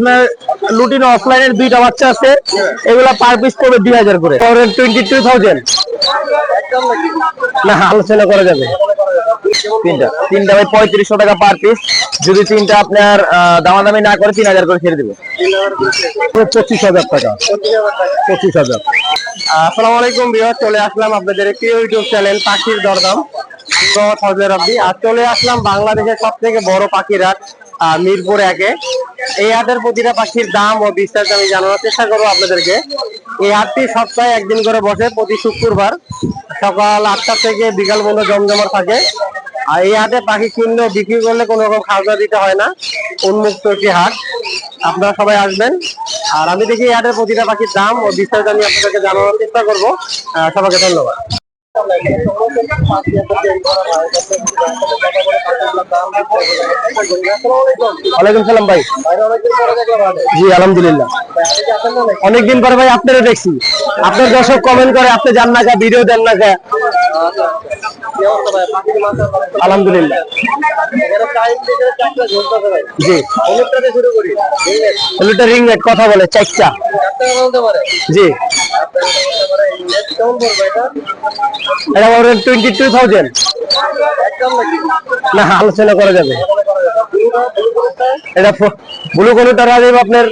আপনার লুটিনো অফলাইনের দুইটা বাচ্চা আছে পার পিস দুই হাজার করে। টোয়েন্টি টু থাউজেন্ড না করা যাবে। তিনটা। তিনটা ভাই পঁয়ত্রিশশো টাকা পার পিস যদি তিনটা আপনার দামাদামি না করে, তিন হাজার করে ছেড়ে দেবো। পঁচিশ হাজার টাকা। পঁচিশ হাজার। আসসালামু আলাইকুম বিহার চলে আসলাম আপনাদের একটি ইউটিউব চ্যানেল, পাখির দরদাম আর চলে আসলাম বাংলাদেশের সব থেকে বড় পাখির হাট মিরপুর একে। এই হাটের প্রতিটা পাখির দাম ও বিস্তারিত আমি জানানোর চেষ্টা করব আপনাদেরকে। এই হাটটি সপ্তাহে একদিন করে বসে প্রতি শুক্রবার সকাল আটটা থেকে বিকাল পর্যন্ত জমজমার থাকে। আর এই হাটে পাখি কিনলে বিক্রি করলে কোনো রকম খাওয়া দিতে হয় না। উন্মুক্ত একটি হাট। আপনারা সবাই আসবেন। আর আমি দেখি এই হাটের প্রতিটা পাখির দাম ও বিস্তারিত আমি আপনাদেরকে জানানোর চেষ্টা করব। সবাইকে ধন্যবাদ। ওয়ালাইকুম সালাম ভাই। জি, আলহামদুলিল্লাহ। অনেকদিন পরে ভাই আপনারা দেখছি। আপনার দর্শক কমেন্ট করে, আপনি যান না ভিডিও দেন না আলহামদুলিল্লাহ। রিং নেট কথা বলে, চারটা। জি। এটা টোয়েন্টি টু থাউজেন্ড না, আলোচনা করা যাবে। এটা ব্লু রাজীব আপনার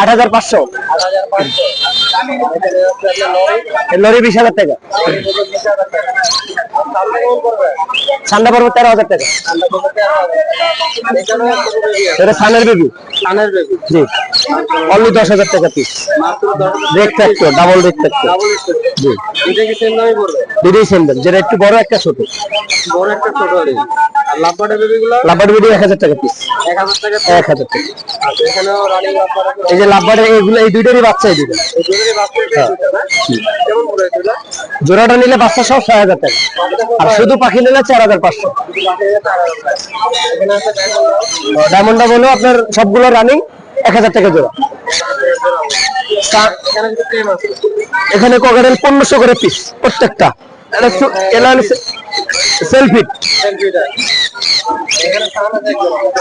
আট হাজার পাঁচশো। লরি বিশ হাজার টাকা। ঠান্ডা পড়বে তেরো হাজার টাকা। এটা সানের বেবি সানের বেবি জি। অনলি দশ হাজার টাকা piece factor double rack factor জি। দুটোই সেম দাম যেটা একটু বড় একটা ছোট। বড় একটা ছোট লাভবার্ড বেবি টাকা পিস টাকা টাকা। এখানেও রানিং লাভবাটা এই যে এইগুলো এই দুইটারই বাচ্চা এই দুইটা। দুটোরই বাচ্চা। কেমন করে এগুলো জোড়াটা নিলে বাচ্চা সব ছয় হাজার টাকা। আর শুধু পাখি নিলে চার হাজার পাঁচশো। এখানে আছে ডায়মন্ডটা বলো আপনার সবগুলো রানিং এক হাজার টাকা জোড়া। এখানে ককাটেল পনেরোশো করে পিস প্রত্যেকটা। এখানে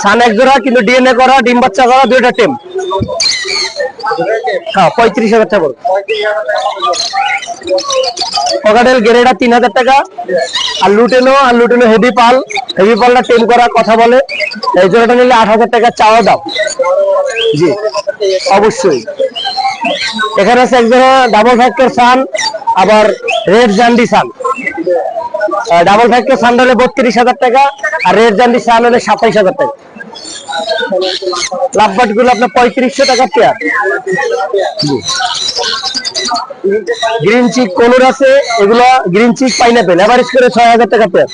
সান এক জোড়া, কিন্তু ডিএনএ করা, ডিম বাচ্চা করা, দুইটা টেম। হ্যাঁ পঁয়ত্রিশ হাজার টাকা ককাটেল গেরেটা তিন হাজার টাকা। আর লুটেনো আর লুটেনো হেভি পাল হেভি পালটা টেম করা, কথা বলে। এই জোড়াটা নিলে আট হাজার টাকা চাওয়া দাম জি, অবশ্যই। এখানে আছে এক জোড়া ডাবল ফ্যাক্টর সান, আবার রেড জান্ডি সান। ডাবল ফ্যাক্টর সান হলে বত্রিশ হাজার টাকা, আর রেড জান্ডি সান হলে সাতাইশ হাজার টাকা। লাভবাটগুলো আপনার পঁয়ত্রিশশো টাকা পেয়ার গ্রিন চিক কোনুর আছে, এগুলো গ্রিন চিক পাইনাপেল এভারেজ করে ছয় হাজার টাকা পেয়ার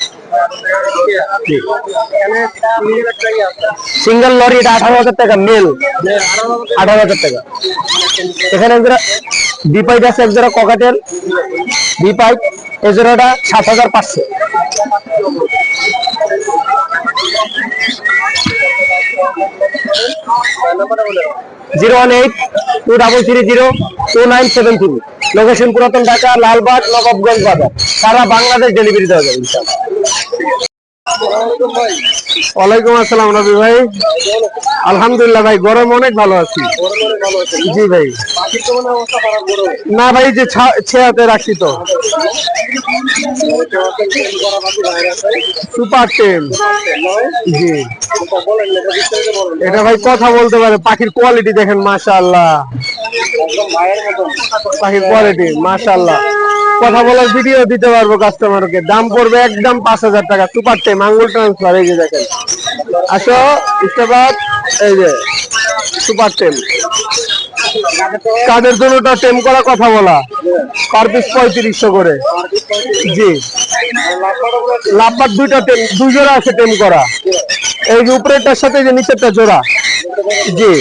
সিঙ্গেল লরি এটা আঠারো হাজার টাকা মেল আঠারো হাজার টাকা। এখানে একজোড়া বিপাইট আছে একজোড়া ককাটেল বিপাইট এই জোড়াটা সাত হাজার পাঁচশো। Zero one eight, two double three zero, two nine seven three. Location পুরাতন ঢাকা, লালবাগ, নবাবগঞ্জ বাজার। সারা বাংলাদেশ ডেলিভারি দেওয়া যাবে। ওয়ালাইকুম আসসালাম রবি ভাই। আলহামদুলিল্লাহ ভাই, গরম অনেক ভালো আছি। জি ভাই। না ভাই যে ছেয়াতে রাখছি তো। সুপার টেম। জি। এটা ভাই কথা বলতে পারে, পাখির কোয়ালিটি দেখেন, মাশাআল্লাহ। পাখির কোয়ালিটি মাশাআল্লাহ। কথা বলার ভিডিও দিতে পারব কাস্টমারকে দাম পড়বে একদম পাঁচ হাজার টাকা। সুপার টেম আঙ্গুল ট্রান্সফার এই যে দেখেন। আসো ইস্তাবাদ এই যে সুপার কাদের টেম করা কথা বলা? পার পিস পঁয়ত্রিশশো করে। জি। লাভবার দুইটা টেম দুই জোড়া আছে টেম করা। এই যে উপরেরটার সাথে যে নিচেরটা জোড়া। জি।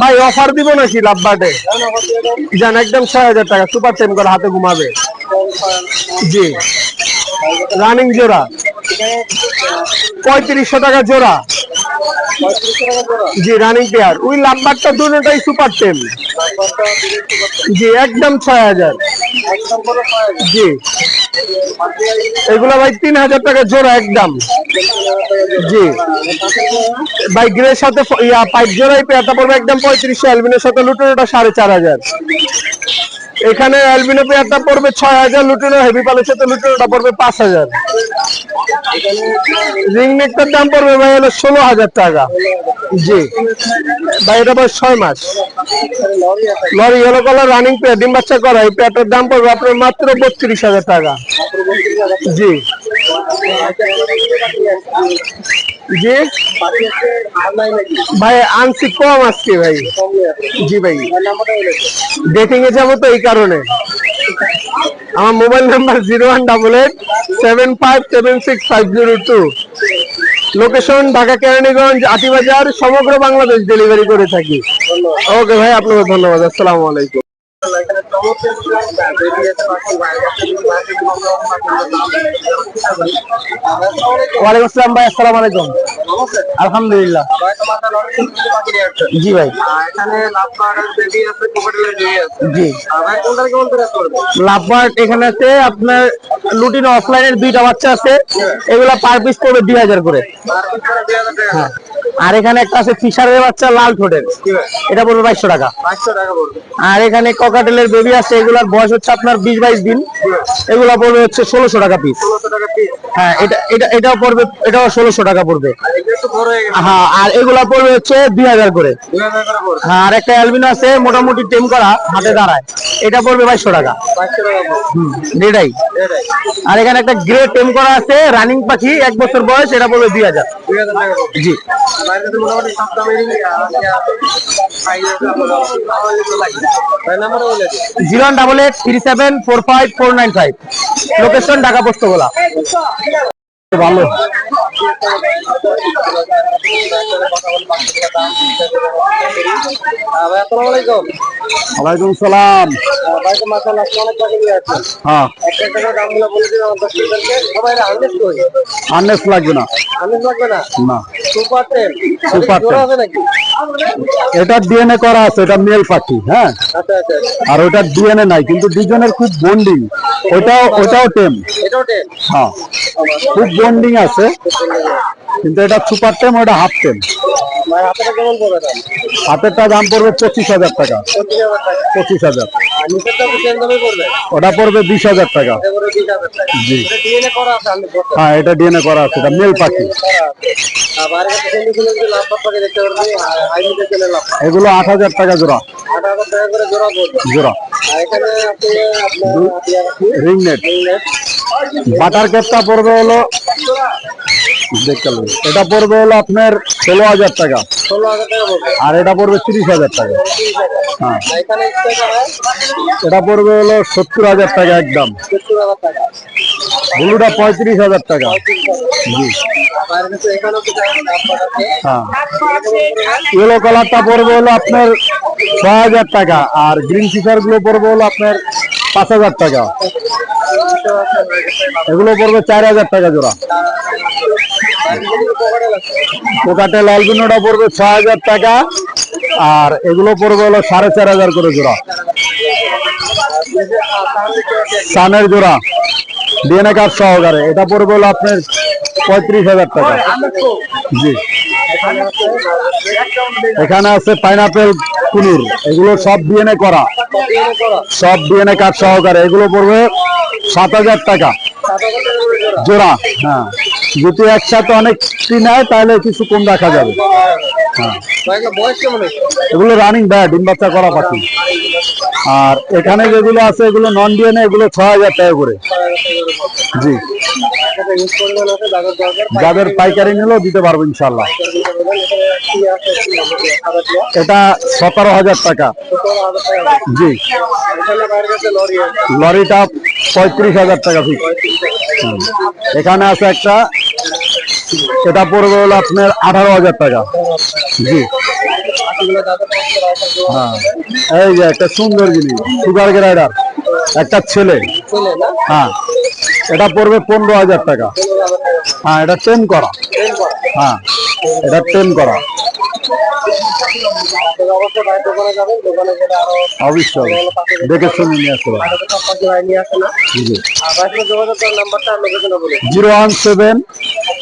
ভাই অফার দিব নাকি লাভবার্ডে জান, একদম ছয় হাজার টাকা সুপার টেম করা হাতে ঘুমাবে। জি। রানিং জোড়া। পঁয়ত্রিশশো টাকা জোড়া। জি রানিং পেয়ার ওই লাম্বারটা দুটোটাই সুপার করতে জি, একদম ছয় হাজার। জি। এগুলো ভাই তিন হাজার টাকা জোড়া একদম। জি। ভাই গ্রের সাথে পাইপ জোড়াই পেয়ারটা পড়বে একদম পঁয়ত্রিশশো অ্যালবিনের সাথে লুটোটা সাড়ে চার হাজার। এখানে অ্যালবিনো পেয়ারটা পড়বে ছয় হাজার, লুটেনো হেভি পালের সাথে লুটেনোটা পড়বে পাঁচ হাজার। রিং নেকটার দাম পড়বে ভাই হলো ষোলো হাজার টাকা। জি। ভাই, এটা ভাই ছয় মাস। Lory yellow colour running pair ডিম বাচ্চা করা, এই পেয়ারটার দাম পড়বে আপনার মাত্র বত্রিশ হাজার টাকা। জি। জি? ভাই, আনছি, কম আজকে ভাই। জি ভাই। ডেটিং এ যাব তো এই কারণে। আমার mobile number zero one double eight seven five seven six five zero two location Dhaka Keraniganj Atibazar সমগ্র বাংলাদেশ ডেলিভারি করে থাকি। ওকে ভাই, আপনাকে ধন্যবাদ। আসসালামু আলাইকুম। ওয়ালাইকুম আসসালাম ভাই, আসসালামু আলাইকুম। আলহামদুলিল্লাহ। জি ভাই। জি। করবে লাভবার্ড এখানে আছে, আপনার লুটিন অফলাইনের দুইটা বাচ্চা আছে। এগুলা পার পিস পড়বে দুই হাজার করে। আর এখানে একটা আছে ফিশারের বাচ্চা লাল ঠোঁটের। এটা পড়বে বাইশশো টাকা। আর এখানে ককাটেলের বেবি আছে এগুলার বয়স হচ্ছে আপনার বিশ বাইশ দিন। এগুলা পড়বে হচ্ছে ষোলোশো টাকা পিস হ্যাঁ এটা এটা এটাও পড়বে এটাও ষোলোশো টাকা পড়বে। হয়ে আর এগুলা পড়বে হচ্ছে দুই হাজার করে। হ্যাঁ আর একটা অ্যালবিনো আছে মোটামুটি টেম করা হাতে দাঁড়ায়। এটা পড়বে বাইশশো টাকা। হুম এটাই আর এখানে একটা গ্রে টেম করা আছে রানিং পাখি, এক বছর বয়স, এটা বলবে দুই হাজার। জি। Zero double eight three seven four five four nine five. Location Dhaka Postogola ভালো। আলাইকুম ওয়ালাইকুম সালাম। হ্যাঁ। লাগবে না। সুপার লাগবে না? না। সুপার টেন Super জোড়া 10 হবে নাকি এটা ডিএনএ করা আছে এটা মেল পাখি হ্যাঁ? আর ওটা ডিএনএ নাই কিন্তু দুজনের খুব বন্ডিং ওটাও ওটাও টেম। হ্যাঁ। খুব বন্ডিং আছে। কিন্তু এটা সুপার টেম ওটা হাফ টেম হাতেরটা দাম পড়বে পঁচিশ হাজার টাকা। পঁচিশ হাজার। ওটা পড়বে বিশ হাজার টাকা। জি। হ্যাঁ এটা ডিএনএ করা আছে, এটা মেল পাখি। এগুলো আট হাজার টাকা জোড়া। জোড়া। Ring net. বাটার কেপটা পড়বে হলো দেখতে। এটা পড়বে হলো আপনার ষোলো হাজার টাকা। আর এটা পড়বে তিরিশ হাজার টাকা। হ্যাঁ। এটা পড়বে হলো সত্তর হাজার টাকা একদম। ব্লুটা পঁয়ত্রিশ হাজার টাকা। জি হ্যাঁ। ইয়েলো কালারটা পড়বে হলো আপনার ছ হাজার টাকা। আর গ্রিন ফিচারগুলো পড়বে হলো আপনার পাঁচ হাজার টাকা। এগুলো পড়বে চার হাজার টাকা জোড়া। কোকাটেল অ্যালবিনোটা পড়বে ছ হাজার টাকা, আর এগুলো পড়বে হলো সাড়ে চার হাজার করে জোড়া। সানের জোড়া ডিএনএ কার্ড সহকারে। এটা পড়বে হলো আপনার পঁয়ত্রিশ হাজার টাকা। জি। এখানে আছে পাইনাপেল, কুনুর। এগুলো সব ডিএনএ করা। সব ডিএনএ কার্ড সহকারে। এগুলো পড়বে সাত হাজার টাকা। জোড়া হ্যাঁ। যদি একসাথে অনেক নেয়, তাহলে কিছু কম দেখা যাবে। হ্যাঁ। এগুলো রানিং ব্যাড ডিম বাচ্চা করা পাখি। আর এখানে যেগুলো আছে, এগুলো নন ডিএনএ এগুলো ছ হাজার টাকা করে। জি। যাদের পাইকারি নিলেও দিতে পারব ইনশাল্লাহ এটা সতেরো হাজার টাকা। জি। লরিটা পঁয়ত্রিশ হাজার টাকা ফিক্স এখানে আছে একটা এটা পড়বে হলো আপনার আঠারো হাজার টাকা। জি। হ্যাঁ। এই যে একটা সুন্দর জিনিস সুগার গ্রাইডার একটা ছেলে। হ্যাঁ। এটা পড়বে পনেরো হাজার টাকা। হ্যাঁ এটা টেন করা। হ্যাঁ এটা টেন করা। অবশ্যই। দেখে শুনে নিয়ে আসতে zero one seven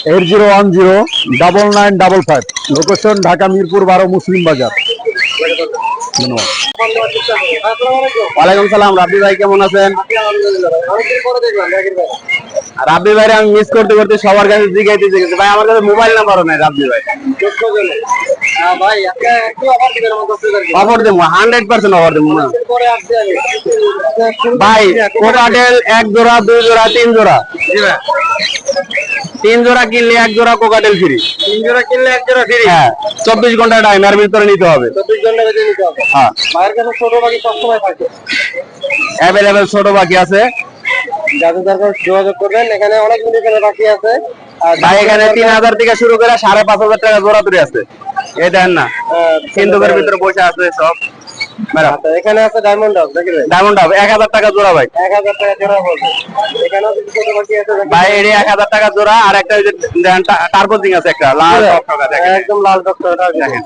eight zero one zero double nine double five location Dhaka Mirpur বারো মুসলিম বাজার ধন্যবাদ ওয়ালাইকুম সালাম রাব্বি ভাই কেমন আছেন? রাব্বি ভাই আমি মিস করতে করতে সবার কাছে জিজ্ঞাসা গেছে ভাই, আমার কাছে মোবাইল নাম্বারও নাই রাব্বি ভাই অফার দেবো হান্ড্রেড পার্সেন্ট অফার দেবো ভাই কোকাটেল এক জোড়া, দুই জোড়া, তিন জোড়া? তিন জোড়া কিনলে এক জোড়া কোকাটেল ফ্রি তিন জোড়া কিনলে এক জোড়া ফ্রি হ্যাঁ চব্বিশ ঘণ্টা টাইম এর ভিতরে নিতে হবে। চব্বিশ ঘণ্টা বেঁধে নিতে হবে। হ্যাঁ। মায়ের কাছে ছোট সবসময় থাকে। অ্যাভেলেবেল ছোট বাকি আছে। যাদের দরকার যোগাযোগ করবেন এখানে অনেক পাখি আছে। ভাই এখানে তিন হাজার থেকে শুরু করে সাড়ে পাঁচ হাজার টাকা জোড়া তুলে আছে। এই দেন না। সিন্ধুকের ভিতরে বসে আছে সব। ম্যাডাম আচ্ছা, এখানে আছে ডায়মন্ড হাউস দেখি ভাই? ডায়মন্ড হাব এক হাজার টাকা জোড়া ভাই। এক হাজার টাকা জোড়া পড়বে এখানেও কিছু ছোট আছে ভাই এটি এক হাজার টাকা জোড়া আর একটা ওই যে টার্বোজিং আছে একটা লাল টকটকা দেখেন। একদম লাল ডক্টর দেখেন।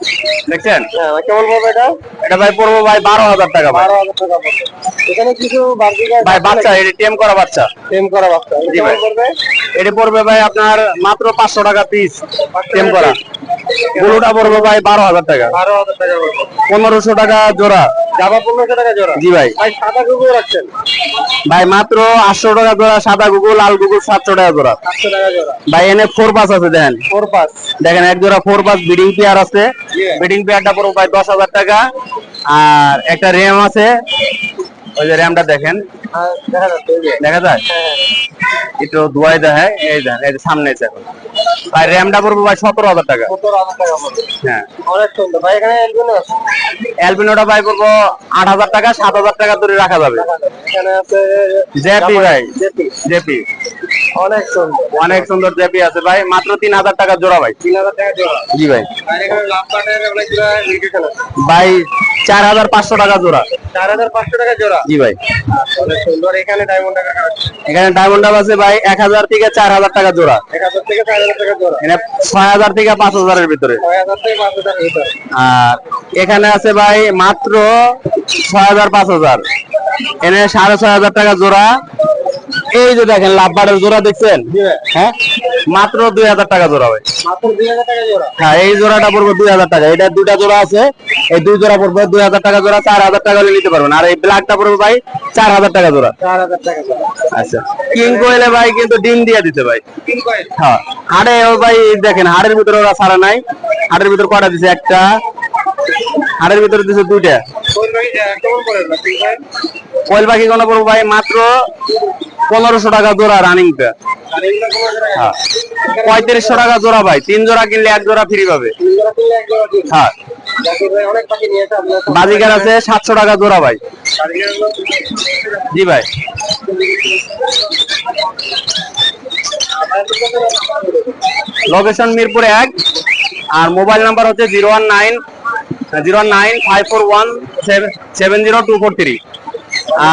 দেখছেন? হ্যাঁ কেমন পড়বে এটা? এটা ভাই পড়ব ভাই বারো হাজার টাকা ভাই। বারো হাজার টাকা পড়বে। এখানে কিছু বাড়তি ভাই বাচ্চা এটি টেম করা বাচ্চা। সেম করা বাচ্চা। জি ভাই। পড়বে? পড়বে ভাই আপনার মাত্র পাঁচশো টাকা পিস করা। ব্লুটা পড়বে ভাই বারো হাজার টাকা। বারো হাজার টাকা পড়বে। টাকা জোড়া। জামা পনেরোশো টাকা জোড়া। জি ভাই। ভাই সাদা কুকুর রাখছেন? ভাই মাত্র আটশো টাকা জোড়া সাদা গুগল লাল গুগল সাতশো টাকা জোড়া। সাতশো টাকা জোড়া। ভাই এনে ফোর পাস আছে দেখেন। ফোর পাস দেখেন এক জোড়া ফোর পাস বিডিং পেয়ার আছে। বিডিং পেয়ারটা পড়বে ভাই দশ হাজার টাকা। আর একটা র্যাম আছে। ওই যে র্যামটা দেখেন। হ্যাঁ দেখা যায়? হ্যাঁ একটু দুয়াই দেখায় এই দেখেন এই যে সামনে আছে এখন। ভাই র্যামটা পড়বে ভাই সতেরো হাজার টাকা। সত্তর হাজার টাকা হ্যাঁ। অনেক সুন্দর। ভাই এখানে অ্যালবিনোটা ভাই পড়ব আট হাজার টাকা সাত হাজার টাকা ধরে রাখা যাবে। জেপি ভাই জেপি। অনেক সুন্দর। অনেক সুন্দর জেপি আছে ভাই মাত্র তিন হাজার টাকা জোড়া ভাই। তিন হাজার টাকা জোড়া। জি ভাই। ভাই চার হাজার পাঁচশো টাকা জোড়া। চার হাজার পাঁচশো টাকা জোড়া। জি ভাই। সুন্দর। এখানে ডায়মন্ড এখানে ডায়মন্ড আছে ভাই এক হাজার থেকে চার হাজার টাকা জোড়া। এক হাজার থেকে চার হাজার টাকা জোড়া। এখানে ছয় হাজার থেকে পাঁচ হাজারের ভিতরে। ছয় হাজার থেকে পাঁচ হাজার ভিতরে। আর এখানে আছে ভাই মাত্র ছয় হাজার, পাঁচ হাজার। এনে সাড়ে ছয় হাজার টাকা জোড়া। এই যে দেখেন, লাভবারের জোড়া দেখছেন? হ্যাঁ? মাত্র দুই হাজার টাকা জোড়া ভাই। হ্যাঁ এই জোড়াটা পড়বে দুই হাজার টাকা। এটা দুইটা জোড়া আছে। এই দুই জোড়া পড়বে দুই হাজার টাকা জোড়া, চার হাজার টাকা হলে নিতে পারবেন। আর এই ব্ল্যাকটা পড়বে ভাই চার হাজার টাকা জোড়া। আচ্ছা। কিং কোয়েলে ভাই কিন্তু ডিম দিয়ে দিতে ভাই। হ্যাঁ। হাড়ে ভাই দেখেন, হাড়ের ভিতরে ওরা ছাড়া নাই। হাড়ের ভিতরে কটা দিছে? একটা হাড়ের ভিতরে দিছে দুইটা। কোয়েল পাখি কোনো পড়ব ভাই, মাত্র পনেরোশো টাকা জোড়া রানিংটা হ্যাঁ। পঁয়ত্রিশশো টাকা জোড়া ভাই, তিন জোড়া কিনলে এক জোড়া ফ্রি পাবে। হ্যাঁ। বাজিকার আছে সাতশো টাকা জোড়া ভাই। জি ভাই। লোকেশন মিরপুর এক, আর মোবাইল নাম্বার হচ্ছে জিরো ওয়ান নাইন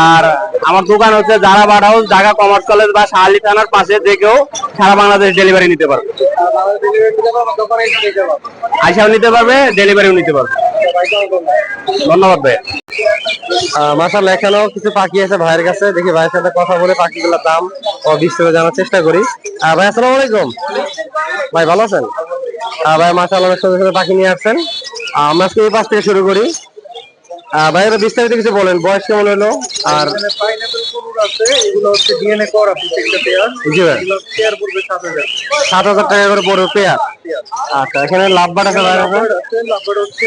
আর আমার দোকান হচ্ছে যারা হাউস, ঢাকা কমার্স কলেজ বা শাহালি থানার পাশে, যে কেউ সারা বাংলাদেশ ডেলিভারি নিতে পারবে। আইসাও নিতে পারবে, ডেলিভারিও নিতে পারবে। ধন্যবাদ ভাই। মাসাল এখানেও কিছু পাখি আছে ভাইয়ের কাছে। দেখি ভাইয়ের সাথে কথা বলে পাখিগুলোর দাম ও বিস্তারিত জানার চেষ্টা করি। ভাই, আসসালামু আলাইকুম। ভাই, ভালো আছেন? ভাই মাসাল অনেক সুন্দর সুন্দর পাখি নিয়ে আসছেন। আমরা আজকে এই পাশ থেকে শুরু করি। আহ, ভাই বিস্তারিত কিছু বলেন বয়স কেমন হলো? আর পাইনাপেল গরুর আছে এগুলো হচ্ছে ডিএনএ করা প্রত্যেকটা পেয়ার। জি ভাই। পেয়ার পড়বে সাত হাজার। সাত হাজার টাকা করে পড়বে পেয়ার? আচ্ছা এখানে লাভবাট আছে ভাইয়ের হচ্ছে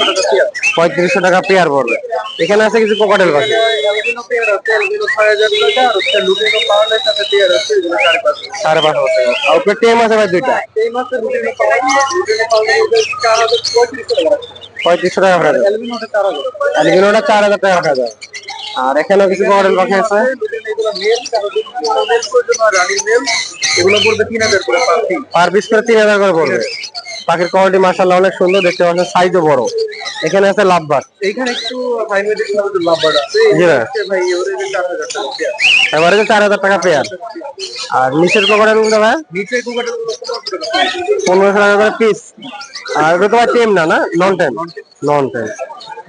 টাকা পেয়ার। পঁয়ত্রিশশো টাকা পেয়ার পড়বে। এখানে আছে কিছু কোকাটেল পাখি? অ্যালবিনো পেয়ার আছে অ্যালবিনো ছয় হাজার টাকা আর হচ্ছে লুটিনো পাওয়ালের সাথে পেয়ার আছে এগুলো সাড়ে পাঁচ হাজার। সাড়ে পাঁচ হাজার টাকা। আর উপরে টেম আছে ভাই দুইটা? লুটিনো লুটিনো টাকা। পঁয়ত্রিশশো টাকা চার হাজার অ্যালবিনোটা চার হাজার টাকা যায় আর এখানেও কিছু কোকাটেল পাখি আছে। এগুলো পড়বে তিন হাজার করে পার পিস করে তিন হাজার করে পড়বে। পাখির কোয়ালিটি মাসাল্লাহ অনেক সুন্দর দেখতে পাচ্ছেন সাইজও বড়। এখানে আছে লাভবার এইখানে একটু লাভবার আছে। জি ভাই। ভাই ওরে চার হাজার টাকা পেয়ার। আর নিচের কোকারেরগুলো ভাই নিচে কুকাটা পনেরোশো টাকা করে পিস আর এগুলো তোমার টেম না না? নন টেম নন টেম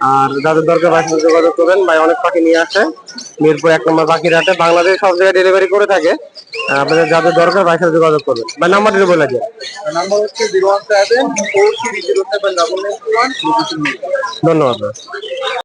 আর যাদের দরকার ভাই যোগাযোগ করবেন। ভাই অনেক পাখি নিয়ে আসে। মিরপুর এক নম্বর পাখির হাটে। বাংলাদেশ সব জায়গায় ডেলিভারি করে থাকে। আপনাদের যাদের দরকার ভাই সাথে যোগাযোগ করবেন। ভাই নাম্বারটি বলে দিয়ে নাম্বার হচ্ছে zero one seven four three zero seven double nine one ধন্যবাদ